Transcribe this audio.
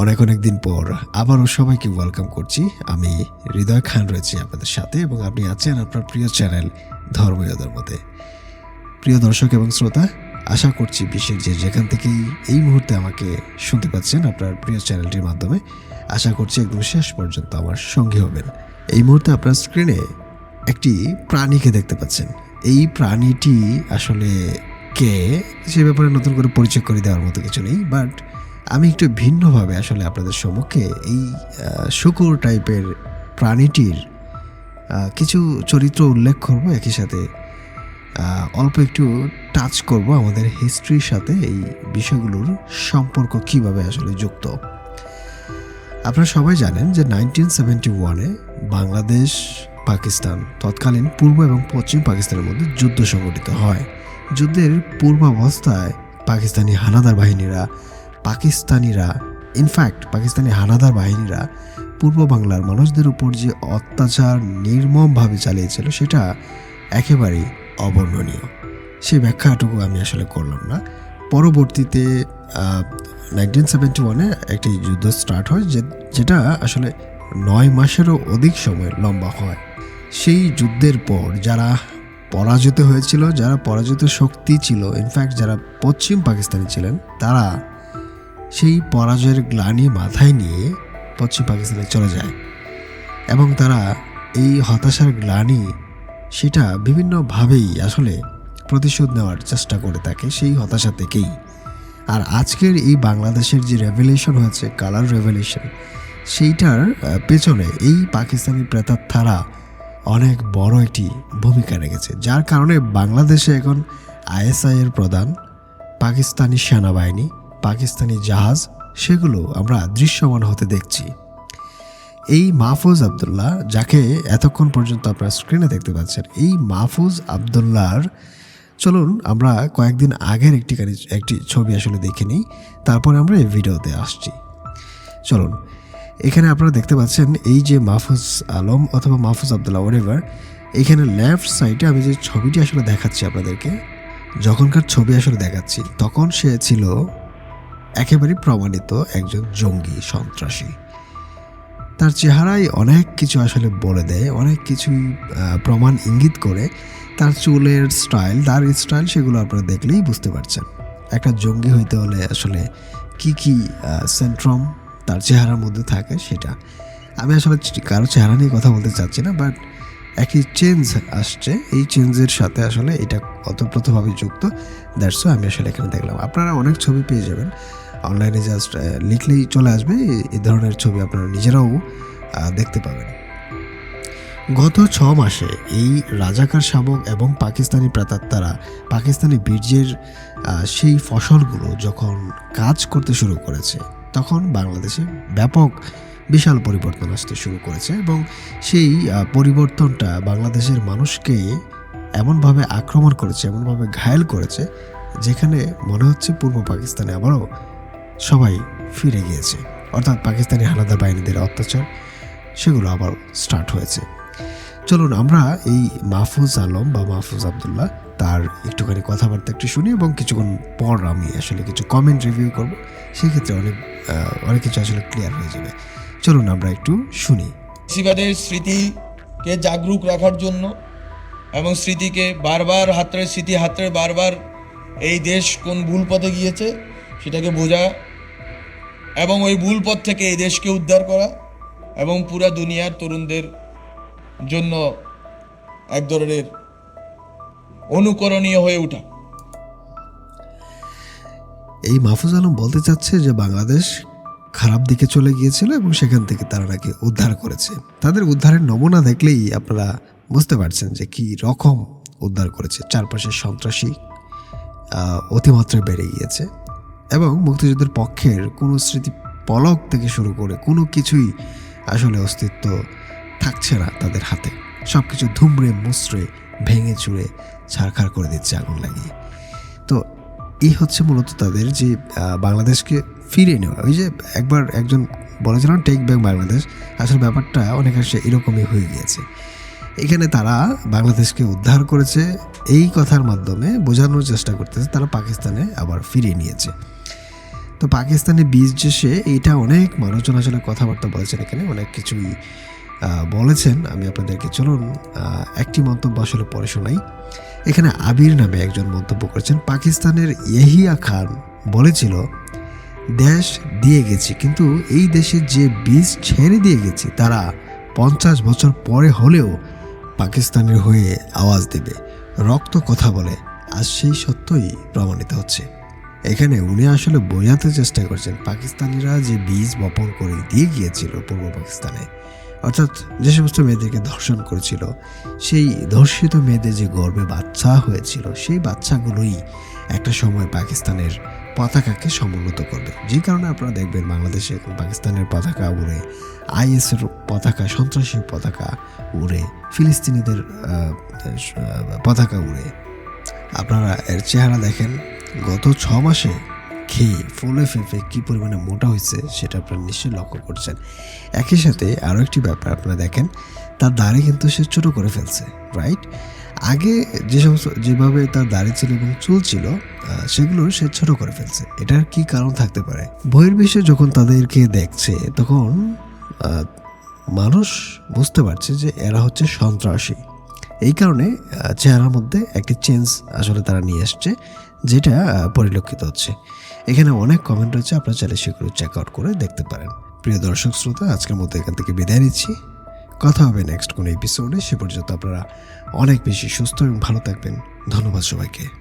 অনেক অনেক দিন পর আবারও সবাইকে ওয়েলকাম করছি। আমি হৃদয় খান রয়েছি আপনাদের সাথে এবং আপনি আছেন আপনার প্রিয় চ্যানেল ধর্মীয় ধর্মতে প্রিয় দর্শক এবং শ্রোতা, আশা করছি বিশ্বের যে যেখান থেকেই এই মুহূর্তে আমাকে শুনতে পাচ্ছেন আপনার প্রিয় চ্যানেলটির মাধ্যমে, আশা করছি একদম শেষ পর্যন্ত আমার সঙ্গী হবেন। এই মুহূর্তে আপনার স্ক্রিনে একটি প্রাণীকে দেখতে পাচ্ছেন। এই প্রাণীটি আসলে কে? সে ব্যাপারে নতুন করে পরিচয় করে দেওয়ার মতো কিছু নেই বাট আমি একটু ভিন্নভাবে আসলে আপনাদের সম্মুখে এই শুকুর টাইপের প্রাণীটির কিছু চরিত্র উল্লেখ করব। একই সাথে অল্প একটু টাচ করব আমাদের হিস্ট্রির সাথে এই বিষয়গুলোর সম্পর্ক কীভাবে আসলে যুক্ত। আপনারা সবাই জানেন যে নাইনটিন সেভেন্টি ওয়ানে বাংলাদেশ, পাকিস্তান তৎকালীন পূর্ব এবং পশ্চিম পাকিস্তানের মধ্যে যুদ্ধ সংঘটিত হয়। যুদ্ধের পূর্বাবস্থায় পাকিস্তানি হানাদার বাহিনীরা পাকিস্তানিরা ইনফ্যাক্ট পাকিস্তানি হানাদার বাহিনীরা পূর্ব বাংলার মানুষদের উপর যে অত্যাচার নির্মমভাবে চালিয়েছিল, সেটা একেবারেই অবর্ণনীয়। সেই ব্যাখ্যাটুকু আমি আসলে করলাম না। পরবর্তীতে নাইনটিন সেভেন্টি ওয়ানে একটি যুদ্ধ স্টার্ট হয়, যে, যেটা আসলে নয় মাসেরও অধিক সময় লম্বা হয়। সেই যুদ্ধের পর যারা পরাজিত হয়েছিল, যারা পরাজিত শক্তি ছিল ইনফ্যাক্ট যারা পশ্চিম পাকিস্তানি ছিলেন, তারা সেই পরাজয়ের গ্লানি মাথায় নিয়ে পশ্চিম পাকিস্তানে চলে যায়। এবং তারা এই হতাশার গ্লানি সেটা বিভিন্নভাবেই আসলে প্রতিশোধ নেওয়ার চেষ্টা করে থাকে সেই হতাশা থেকেই। আর আজকের এই বাংলাদেশের যে রেভলিউশন হয়েছে কালার রেভলিউশন সেইটার পেছনে এই পাকিস্তানি প্রেতাত্মারা অনেক বড় একটি ভূমিকা রেখেছে। যার কারণে বাংলাদেশে এখন আইএসআইয়ের প্রধান পাকিস্তানি সেনাবাহিনী পাকিস্তানি জাহাজ, সেগুলো আমরা দৃশ্যমান হতে দেখছি। এই মাহফুজ আবদুল্লাহ, যাকে এতক্ষণ পর্যন্ত আপনারা স্ক্রিনে দেখতে পাচ্ছেন, এই মাহফুজ আবদুল্লাহর, চলুন আমরা কয়েকদিন আগের একটি একটি ছবি আসলে দেখে নিই, তারপরে আমরা এই ভিডিওতে আসছি। চলুন, এখানে আপনারা দেখতে পাচ্ছেন এই যে মাহফুজ আলম অথবা মাহফুজ আবদুল্লাহ ওরেভার এখানে লেফট সাইডে আমি যে ছবিটি আসলে দেখাচ্ছি আপনাদেরকে, যখনকার ছবি আসলে দেখাচ্ছি, তখন সে ছিল একেবারেই প্রমাণিত একজন জঙ্গি সন্ত্রাসী। তার চেহারায় অনেক কিছু আসলে বলে দেয়, অনেক কিছুই প্রমাণ ইঙ্গিত করে। তার চুলের স্টাইল, তার স্টাইল সেগুলো আপনারা দেখলেই বুঝতে পারছেন। একটা জঙ্গি হইতে হলে আসলে কি কি সেন্ট্রম তার চেহারার মধ্যে থাকে সেটা। আমি আসলে কারও চেহারা নিয়ে কথা বলতে চাচ্ছি না বাট একই চেঞ্জ আসছে। এই চেঞ্জের সাথে আসলে এটা অতপ্রতভাবে যুক্ত। দ্যাটস আমি আসলে এখানে দেখলাম। আপনারা অনেক ছবি পেয়ে যাবেন। অনলাইনে জাস্ট লিখলেই চলে আসবে। এই ধরনের ছবি আপনারা নিজেরাও দেখতে পাবেন। গত ছ মাসে এই রাজাকার শাবক এবং পাকিস্তানি প্রেতাত্মারা, পাকিস্তানি বীর্যের সেই ফসলগুলো যখন কাজ করতে শুরু করেছে, তখন বাংলাদেশে ব্যাপক বিশাল পরিবর্তন আসতে শুরু করেছে এবং সেই পরিবর্তনটা বাংলাদেশের মানুষকে এমনভাবে আক্রমণ করেছে, এমনভাবে ঘায়েল করেছে, যেখানে মনে হচ্ছে পূর্ব পাকিস্তানে আবারও সবাই ফিরে গিয়েছে। অর্থাৎ পাকিস্তানি হানাদার বাহিনীদের অত্যাচার, সেগুলো আবার স্টার্ট হয়েছে। চলুন আমরা এই মাহফুজ আলম বা মাহফুজ আবদুল্লাহ তার একটুখানি কথাবার্তা একটু শুনি এবং কিছুক্ষণ পর আমি আসলে কিছু কমেন্ট রিভিউ করব। সেক্ষেত্রে অনেক অনেক কিছু আসলে ক্লিয়ার হয়ে যাবে। চলুন আমরা একটু শুনি। ফেস্টিভ্যালের স্মৃতিকে জাগরুক রাখার জন্য এবং স্মৃতিকে বারবার হাতড়ে স্মৃতি হাতড়ে বারবার এই দেশ কোন ভুল পথে গিয়েছে সেটাকে বোঝা এবং ওই ভুল পথ থেকে এই দেশকে উদ্ধার করা এবং পুরা দুনিয়ার তরুণদের জন্য এক ধরনের অনুকরণীয় হয়ে ওঠা। এই মাহফুজ আলম বলতে চাচ্ছে যে বাংলাদেশ খারাপ দিকে চলে গিয়েছিল এবং সেখান থেকে তারা নাকি উদ্ধার করেছে। তাদের উদ্ধারের নমুনা দেখলেই আপনারা বুঝতে পারছেন যে কি রকম উদ্ধার করেছে। চারপাশে সন্ত্রাসী অতিমাত্রায় বেড়ে গিয়েছে এবং মুক্তিযুদ্ধের পক্ষের কোনো স্মৃতি পলক থেকে শুরু করে কোনো কিছুই আসলে অস্তিত্ব থাকছে না তাদের হাতে। সব কিছু ধুমড়ে, মুচড়ে, ভেঙে চুড়ে ছাড়খাড় করে দিচ্ছে আগুন লাগিয়ে। তো এই হচ্ছে মূলত তাদের যে বাংলাদেশকে ফিরে নেওয়া। ওই যে একবার একজন বলেছিলাম টেক ব্যাক বাংলাদেশ আসলে ব্যাপারটা অনেকাংশে এরকমই হয়ে গিয়েছে। এখানে তারা বাংলাদেশকে উদ্ধার করেছে। এই কথার মাধ্যমে বোঝানোর চেষ্টা করতেছে, তারা পাকিস্তানে আবার ফিরিয়ে নিয়েছে। তো পাকিস্তানি বীজ সে এটা অনেক মানুষজন আসলে কথাবার্তা বলেছেন এখানে। অনেক কিছুই বলেছেন। আমি আপনাদেরকে চলুন একটি মন্তব্য আসলে পড়ে শোনাই। এখানে আবির নামে একজন মন্তব্য করেছেন, পাকিস্তানের ইহিয়া খান বলেছিল দেশ দিয়ে গেছে, কিন্তু এই দেশে যে বীজ ছেড়ে দিয়ে গেছে, তারা পঞ্চাশ বছর পরে হলেও পাকিস্তানের হয়ে আওয়াজ দেবে। রক্ত কথা বলে, আর সেই সত্যই প্রমাণিত হচ্ছে। এখানে উনি আসলে বোঝাতে চেষ্টা করছেন, পাকিস্তানিরা যে বীজ বপন করে দিয়ে গিয়েছিল পূর্ব পাকিস্তানে, অর্থাৎ যে সমস্ত মেয়েদেরকে ধর্ষণ করেছিল, সেই ধর্ষিত মেয়েদের যে গর্বে বাচ্চা হয়েছিল, সেই বাচ্চাগুলোই একটা সময় পাকিস্তানের পতাকাকে সমুন্নত করবে। যে কারণে আপনারা দেখবেন বাংলাদেশে এখন পাকিস্তানের পতাকা উড়ে, আইএসের পতাকা, সন্ত্রাসী পতাকা উড়ে, ফিলিস্তিনিদের পতাকা উড়ে। আপনারা এর চেহারা দেখেন, গত ছ মাসে খেয়ে ফুলে ফেঁপে কী পরিমাণে মোটা হয়েছে সেটা আপনারা নিশ্চয়ই লক্ষ্য করছেন। একই সাথে আরও একটি ব্যাপার আপনারা দেখেন, তার দাড়ি কিন্তু সে ছোটো করে ফেলছে রাইট আগে যে সমস্ত, যেভাবে তার দাড়ি ছিল এবং চুল ছিল সেগুলো সে ছোট করে ফেলছে। এটার কি কারণ থাকতে পারে? বহির্বিশ্বে যখন তাদেরকে দেখছে, তখন মানুষ বুঝতে পারছে যে এরা হচ্ছে সন্ত্রাসী। এই কারণে চেহারার মধ্যে একটি চেঞ্জ আসলে তারা নিয়ে আসছে যেটা পরিলক্ষিত হচ্ছে। এখানে অনেক কমেন্ট রয়েছে, আপনারা চাইলে সেগুলো চেক আউট করে দেখতে পারেন। প্রিয় দর্শক শ্রোতা, আজকের মতো এখান থেকে বিদায় নিচ্ছি। কথা হবে নেক্সট কোনো এপিসোডে সে পর্যন্ত আপনারা অনেক বেশি সুস্থ এবং ভালো থাকবেন। ধন্যবাদ সবাইকে।